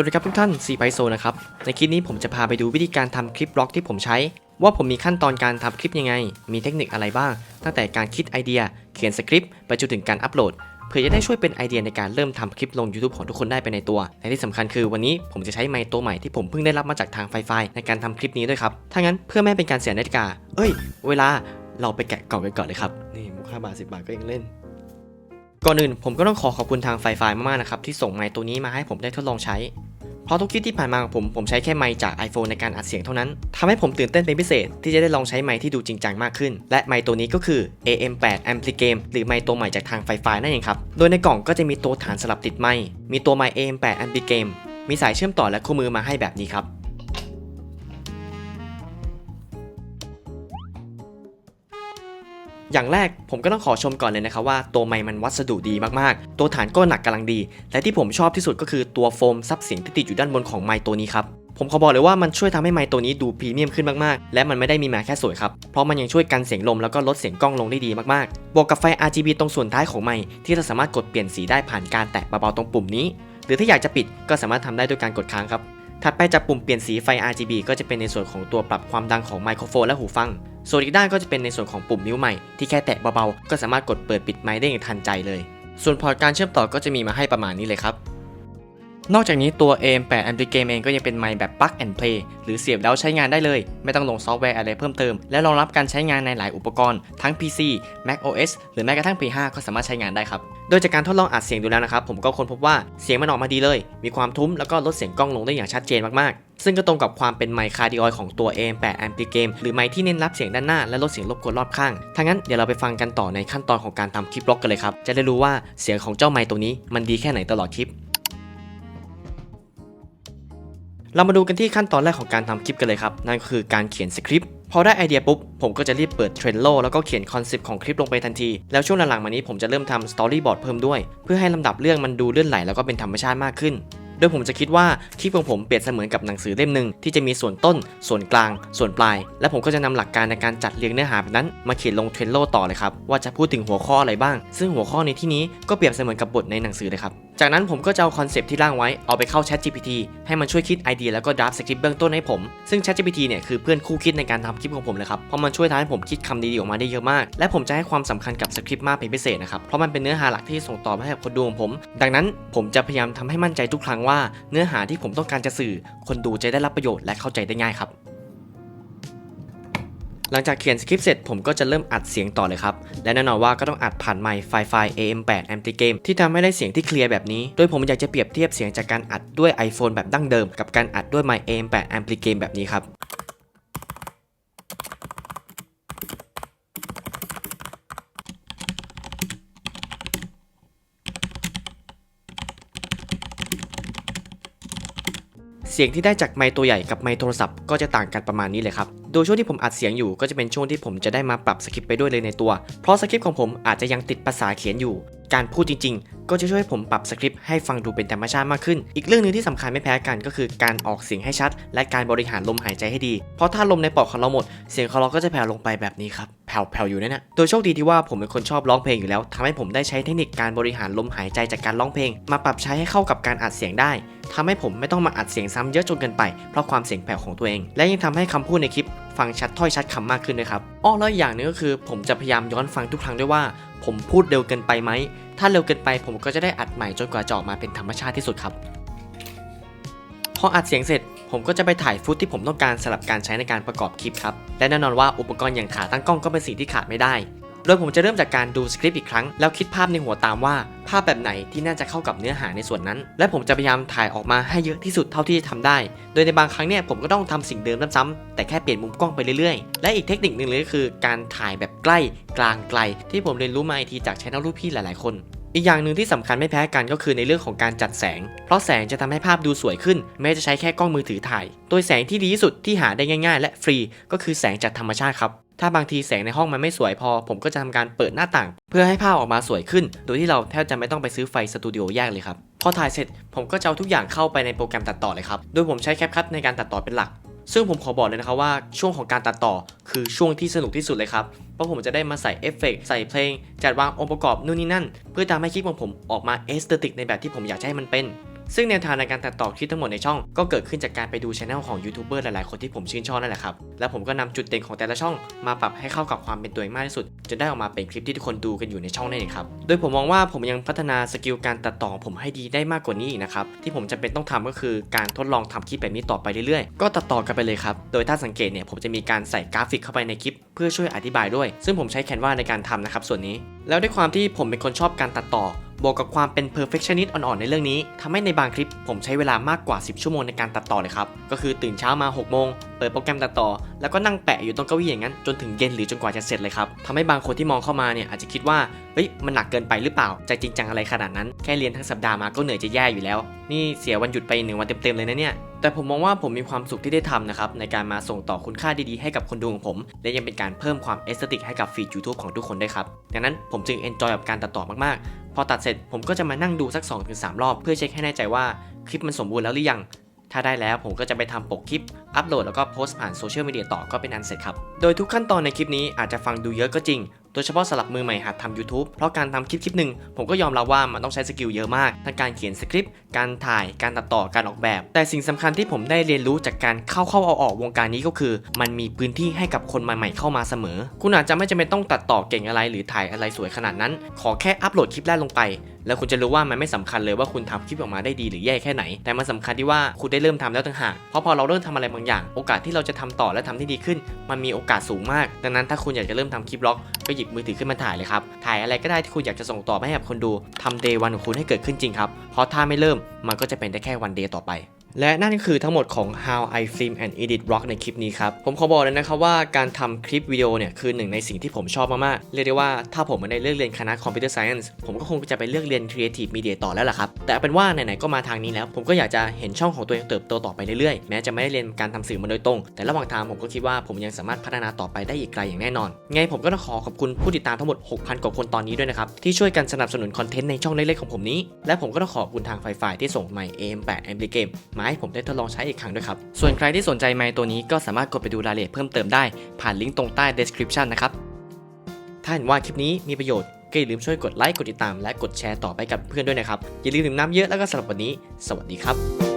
วัสดีครับทุกท่านซีไพโซนะครับ ในคลิปนี้ผมจะพาไปดูวิธีการทำคลิปบล็อกที่ผมใช้ ว่าผมมีขั้นตอนการทำคลิปยังไง มีเทคนิคอะไรบ้าง ตั้งแต่การคิดไอเดีย เขียนสคริปต์ไปจนถึงการอัปโหลด เพื่อจะได้ช่วยเป็นไอเดียในการเริ่มทำคลิปลง YouTube ของทุกคนได้ไปในตัวและที่สำคัญคือวันนี้ผมจะใช้ไมค์ตัวใหม่ที่ผมเพิ่งได้รับมาจากทางไฟไฟในการทำคลิปนี้ด้วยครับ ถ้างั้นเพื่อไม่เป็นการเสียนาฬิกา เอ้ย เวลาเราไปแกะกล่องกันก่อนเลยครับ นี่มุกห้าบาทสิบาทก็ยังเล่น ก่อนอื่นผมก็ต้องขอขอบคุณทางไฟไฟมากๆนะครับที่ส่งไมค์ตัวนี้มาให้ผมได้ทดลองใช้ เพราะทุกคลิปที่ผ่านมาของผมผมใช้แค่ไมค์จาก iPhone ในการอัดเสียงเท่านั้นทำให้ผมตื่นเต้นเป็นพิเศษที่จะได้ลองใช้ไมค์ที่ดูจริงจังมากขึ้น และไมค์ตัวนี้ก็คือ AM8 Amplicame หรือไมค์ตัวใหม่จากทางไฟไฟนั่นเองครับ โดยในกล่องก็จะมีตัวฐานสลับติดไมค์มีตัวไมค์ AM8 Amplicame มีสายเชื่อมต่อและคู่มือมาให้แบบนี้ครับ อย่างแรกผมก็ต้องขอชมก่อนเลยนะครับว่าตัวไมค์มันวัสดุดีมากๆ ตัวฐานก็หนักกำลังดี และที่ผมชอบที่สุดก็คือตัวโฟมซับเสียงที่ติดอยู่ด้านบนของไมค์ตัวนี้ครับผมขอบอกเลยว่ามันช่วยทำให้ไมค์ตัวนี้ดูพรีเมียมขึ้นมากๆ และมันไม่ได้มีมาแค่สวยครับ เพราะมันยังช่วยกันเสียงลมแล้วก็ลดเสียงกล้องลงได้ดีมากๆ บวกกับไฟ RGB ตรงส่วนท้ายของไมค์ที่เราสามารถกดเปลี่ยนสีได้ผ่านการแตะเบาๆตรงปุ่มนี้ หรือถ้าอยากจะปิดก็สามารถทำได้ด้วยการกดค้างครับ ถัดไปจากปุ่มเปลี่ยนสีไฟ RGB ก็จะเป็นในส่วนของตัวปรับความดังของไมโครโฟนและหูฟัง ส่วนอีกด้านก็จะเป็นในส่วนของปุ่มนิ้วใหม่ที่แค่แตะเบาๆ ก็สามารถกดเปิดปิดไมค์ได้อย่างทันใจเลย ส่วนพอร์ตการเชื่อมต่อก็จะมีมาให้ประมาณนี้เลยครับ นอกจากนี้ตัว AM8 Amplicame เองก็ยังเป็นไมค์แบบ plug and play หรือเสียบแล้วใช้งานได้เลย ไม่ต้องลงซอฟต์แวร์อะไรเพิ่มเติม และรองรับการใช้งานในหลายอุปกรณ์ทั้ง PC Mac OS หรือแม้กระทั่ง P5 ก็สามารถใช้งานได้ครับ โดยจากการทดลองอัดเสียงดูแล้วนะครับ ผมก็ค้นพบว่าเสียงมันออกมาดีเลย มีความทุ้มแล้วก็ลดเสียงกล้องลงได้อย่างชัดเจนมากๆ ซึ่งก็ตรงกับความเป็นไมค์คาร์ดิออยของตัว AM8 Amplicame หรือไมค์ที่เน้นรับเสียงด้านหน้าและลดเสียงรบกวนรอบข้างถ้างั้นเดี๋ยวเราไปฟังกันต่อในขั้นตอนของการทำคลิปบล็อกกันเลยครับจะได้รู้ว่าเสียงของเจ้าไมค์ตัวนี้มันดีแค่ไหนตลอดคลิป เรามาดูกันที่ขั้นตอนแรกของการทำคลิปกันเลยครับ นั่นก็คือการเขียนสคริปต์พอได้ไอเดียปุ๊บ ผมก็จะรีบเปิดเทรนโลแล้วก็เขียนคอนเซปต์ของคลิปลงไปทันที แล้วช่วงหลังๆมานี้ผมจะเริ่มทำสตอรี่บอร์ดเพิ่มด้วย เพื่อให้ลำดับเรื่องมันดูเลื่อนไหลแล้วก็เป็นธรรมชาติมากขึ้น โดยผมจะคิดว่าคลิปของผมเปรียบเสมือนกับหนังสือเล่มหนึ่งที่จะมีส่วนต้น ส่วนกลาง ส่วนปลาย และผมก็จะนำหลักการในการจัดเรียงเนื้อหาแบบนั้น มาเขียนลงเทรนโลต่อเลยครับว่าจะพูดถึงหัวข้ออะไรบ้าง ซึ่งหัวข้อในที่นี้ก็เปรียบเสมือนกับบทในหนังสือเลยครับจากนั้นผมก็จะเอาคอนเซปต์ที่ร่างไว้เอาไปเข้า Chat GPT ให้มันช่วยคิดไอเดียแล้วก็ดราฟสคริปต์เบื้องต้นให้ผม ซึ่ง Chat GPT เนี่ยคือเพื่อนคู่คิดในการทำคลิปของผมเลยครับ เพราะมันช่วยทำให้ผมคิดคำดีๆออกมาได้เยอะมาก และผมจะให้ความสำคัญกับสคริปต์มากเป็นพิเศษนะครับ เพราะมันเป็นเนื้อหาหลักที่ส่งต่อมาให้กับคนดูของผม ดังนั้นผมจะพยายามทำให้มั่นใจทุกครั้งว่าเนื้อหาที่ผมต้องการจะสื่อ คนดูจะได้รับประโยชน์และเข้าใจได้ง่ายครับ หลังจากเขียนสคริปต์เสร็จผมก็จะเริ่มอัดเสียงต่อเลยครับ และแน่นอนว่าก็ต้องอัดผ่านไมค์ไฟไฟ AM8 Amplicame ที่ทำให้ได้เสียงที่เคลียร์แบบนี้ โดยผมอยากจะเปรียบเทียบเสียงจากการอัดด้วย iPhone แบบดั้งเดิม กับการอัดด้วยไมค์ AM8 Amplicame แบบนี้ครับ สียงที่ได้จากไมค์ตัวใหญ่กับไมค์โทรศัพท์ก็จะต่างกันประมาณนี้เลยครับ โดยช่วงที่ผมอัดเสียงอยู่ก็จะเป็นช่วงที่ผมจะได้มาปรับสคริปต์ไปด้วยเลยในตัว เพราะสคริปต์ของผมอาจจะยังติดภาษาเขียนอยู่ การพูดจริง ๆ ก็จะช่วยให้ผมปรับสคริปต์ให้ฟังดูเป็นธรรมชาติมากขึ้น อีกเรื่องหนึงที่สำคัญไม่แพ้กันก็คือการออกเสียงให้ชัด และการบริหารลมหายใจให้ดี เพราะถ้าลมในปอดของเราหมด เสียงของเราก็จะแผ่วลงไปแบบนี้ครับ แผ่วๆอยู่นั่นนะโดยโชคดีที่ว่าผมเป็นคนชอบร้องเพลงอยู่แล้วทำให้ผมได้ใช้เทคนิคการบริหารลมหายใจจากการร้องเพลง มาปรับใช้ให้เข้ากับการอัดเสียงได้ทำให้ผมไม่ต้องมาอัดเสียงซ้ำเยอะจนเกินไป เพราะความเสียงแผ่วของตัวเอง และยังทำให้คำพูดในคลิปฟังชัดถ้อยชัดคำมากขึ้นด้วยครับอ้อแล้วอย่างนึงก็คือ ผมจะพยายามย้อนฟังทุกครั้งด้วยว่า ผมพูดเร็วเกินไปไหม ถ้าเร็วเกินไปผมก็จะได้อัดใหม่จนกว่าจะออกมาเป็นธรรมชาติที่สุดครับ พออัดเสียงเสร็จ ผมก็จะไปถ่ายฟุตที่ผมต้องการสำหรับการใช้ในการประกอบคลิปครับ และแน่นอนว่าอุปกรณ์อย่างขาตั้งกล้องก็เป็นสิ่งที่ขาดไม่ได้ โดยผมจะเริ่มจากการดูสคริปต์อีกครั้ง แล้วคิดภาพในหัวตามว่า ภาพแบบไหนที่น่าจะเข้ากับเนื้อหาในส่วนนั้น และผมจะพยายามถ่ายออกมาให้เยอะที่สุดเท่าที่จะทำได้ โดยในบางครั้งเนี่ยผมก็ต้องทำสิ่งเดิมซ้ำๆแต่แค่เปลี่ยนมุมกล้องไปเรื่อยๆ และอีกเทคนิคหนึ่งเลยก็คือ การถ่ายแบบใกล้กลางไกล ที่ผมเรียนรู้มาอีกทีจากช anel รูปพี่หลายๆคน อีกอย่างหนึ่งที่สำคัญไม่แพ้กันก็คือในเรื่องของการจัดแสง เพราะแสงจะทำให้ภาพดูสวยขึ้น แม้จะใช้แค่กล้องมือถือถ่าย โดยแสงที่ดีที่สุดที่หาได้ง่ายๆ และฟรีก็คือแสงจากธรรมชาติครับ ถ้าบางทีแสงในห้องมันไม่สวยพอ ผมก็จะทำการเปิดหน้าต่าง เพื่อให้ภาพออกมาสวยขึ้น โดยที่เราแทบจะไม่ต้องไปซื้อไฟสตูดิโอแยกเลยครับ พอถ่ายเสร็จผมก็จะเอาทุกอย่างเข้าไปในโปรแกรมตัดต่อเลยครับ โดยผมใช้แคปคัทในการตัดต่อเป็นหลัก ซึ่งผมขอบอกเลยนะครับว่าช่วงของการตัดต่อ คือช่วงที่สนุกที่สุดเลยครับ เพราะผมจะได้มาใส่เอฟเฟกต์ใส่เพลง จัดวางองค์ประกอบนู่นนี่นั่น เพื่อทำให้คลิปของผมออกมาเอสเตติกในแบบที่ผมอยากจะให้มันเป็นซึ่งแนวทางในการตัดต่อคลิปทั้งหมดในช่อง ก็เกิดขึ้นจากการไปดูช anel ของยูทูบเบอร์หลายๆ คนที่ผมชื่นชอบนั่นแหละครับ แล้วผมก็นำจุดเด่นของแต่ละช่องมาปรับให้เข้ากับความเป็นตัวเองมากที่สุด จะได้ออกมาเป็นคลิปที่ทุกคนดูกันอยู่ในช่องนั่นเองครับ โดยผมมองว่าผมยังพัฒนาสกิลการตัดต่อผมให้ดีได้มากกว่านี้อีกนะครับ ที่ผมจำเป็นต้องทำก็คือการทดลองทำคลิปแบบนี้ต่อไปเรื่อยๆ ก็ตัดต่อกันไปเลยครับ โดยถ้าสังเกตเนี่ยผมจะมีการใส่กราฟิกเข้าไปในคลิป เพื่อช่วยอธิบายด้วย ซึ่งผมใช้แคนวาในการทำนะครับส่วนนี้ แล้วด้วยความที่ผมเป็นคนชอบการตัดต่อ บวกกับความเป็น perfectionist อ่อนๆ ในเรื่องนี้ทำให้ในบางคลิปผมใช้เวลามากกว่า 10 ชั่วโมงในการตัดต่อเลยครับ ก็คือตื่นเช้ามา6โมงเปิดโปรแกรมตัดต่อ แล้วก็นั่งแปะอยู่ตรงเก้าอี้อย่างนั้น จนถึงเย็นหรือจนกว่าจะเสร็จเลยครับทำให้บางคนที่มองเข้ามาเนี่ยอาจจะคิดว่าเฮ้ยมันหนักเกินไปหรือเปล่าใจจริงจังอะไรขนาดนั้นแค่เรียนทั้งสัปดาห์มาก็เหนื่อยจะแย่อยู่แล้ว นี่เสียวันหยุดไปหนึ่งวันเต็มๆเลยนะเนี่ยแต่ผมมองว่าผมมีความสุขที่ได้ทำนะครับในการมาส่งต่อคุณค่าดีๆให้กับคนดูของผม และยังเป็นการเพิ่มความเอสเตติกให้กับฟีด YouTube ของทุกคนด้วยครับดังนั้นผมจึงเอนจอยกับการตัดต่อมากๆ อตัดเสร็จผมก็จะมานั่งดูสัก 2-3 รอบ เพื่อเช็คให้แน่ใจว่าคลิปมันสมบูรณ์แล้วหรือยัง ถ้าได้แล้วผมก็จะไปทำปกคลิป อัปโหลดแล้วก็โพสต์ผ่านโซเชียลมีเดียต่อก็เป็นอันเสร็จครับ โดยทุกขั้นตอนในคลิปนี้อาจจะฟังดูเยอะก็จริง ดยเฉพาะสำหรับมือใหม่หัดทำ YouTube เพราะการทำคลิปคลิปหนึ่งผมก็ยอมรับว่ามันต้องใช้สกิลเยอะมากทั้งการเขียนสคริปต์การถ่ายการตัดต่อการออกแบบ แต่สิ่งสำคัญที่ผมได้เรียนรู้จากการเข้าเข้าเอาออกวงการนี้ก็คือ มันมีพื้นที่ให้กับคนใหม่ๆเข้ามาเสมอ คุณอาจจะไม่จำเป็นต้องตัดต่อเก่งอะไรหรือถ่ายอะไรสวยขนาดนั้น ขอแค่อัปโหลดคลิปแรกลงไป แล้วคุณจะรู้ว่ามันไม่สำคัญเลยว่าคุณทำคลิปออกมาได้ดีหรือแย่แค่ไหน แต่มันสำคัญที่ว่าคุณได้เริ่มทำแล้วต่างหากเพราะพอเราเริ่มทำอะไรบางอย่าง โอกาสที่เราจะทำต่อและทำได้ดีขึ้น มันมีโอกาสสูงมาก ดังนั้นถ้าคุณอยากจะเริ่มทำคลิปบล็อกก็หยิบมือถือขึ้นมาถ่ายเลยครับ ถ่ายอะไรก็ได้ที่คุณอยากจะส่งต่อไปให้กับคนดูทำเดย์วันของคุณให้เกิดขึ้นจริงครับ เพราะถ้าไม่เริ่มมันก็จะเป็นได้แค่วันเดย์ต่อไป และนั่นก็คือทั้งหมดของ how I film and edit vlog ในคลิปนี้ครับ ผมขอบอกเลยนะครับว่าการทำคลิปวิดีโอเนี่ยคือหนึ่งในสิ่งที่ผมชอบมาก ๆ เรียกได้ว่าถ้าผมไม่ได้เลือกเรียนคณะ Computer Science ผมก็คงจะไปเลือกเรียน Creative Media ต่อแล้วล่ะครับ แต่เป็นว่าไหน ๆ ก็มาทางนี้แล้ว ผมก็อยากจะเห็นช่องของตัวเองเติบโตต่อไปเรื่อย ๆ แม้จะไม่ได้เรียนการทำสื่อมาโดยตรง แต่ระหว่างทางผมก็คิดว่าผมยังสามารถพัฒนาต่อไปได้อีกไกลอย่างแน่นอน ไงผมก็ต้องขอขอบคุณผู้ติดตามทั้งหมด 6,000 กว่าคนตอนนี้ด้วยนะครับที่ช่วยกันสนับสนุนคอนเทนต์ในช่องเล็กๆของผมนี้และผมก็ต้องขอบคุณทางไฟที่ส่งไมค์ AM8 a m p l i g a m e มาให้ผมได้ทดลองใช้อีกครั้งด้วยครับ ส่วนใครที่สนใจไมค์ตัวนี้ก็สามารถกดไปดูรายละเอียดเพิ่มเติมได้ผ่านลิงก์ตรงใต้ description นะครับ ถ้าเห็นว่าคลิปนี้มีประโยชน์ก็อย่าลืมช่วยกดไลค์กดติดตามและกดแชร์ต่อไปกับเพื่อนด้วยนะครับอย่าลืมดื่มน้ำเยอะแล้วก็สำหรับวันนี้ สวัสดีครับ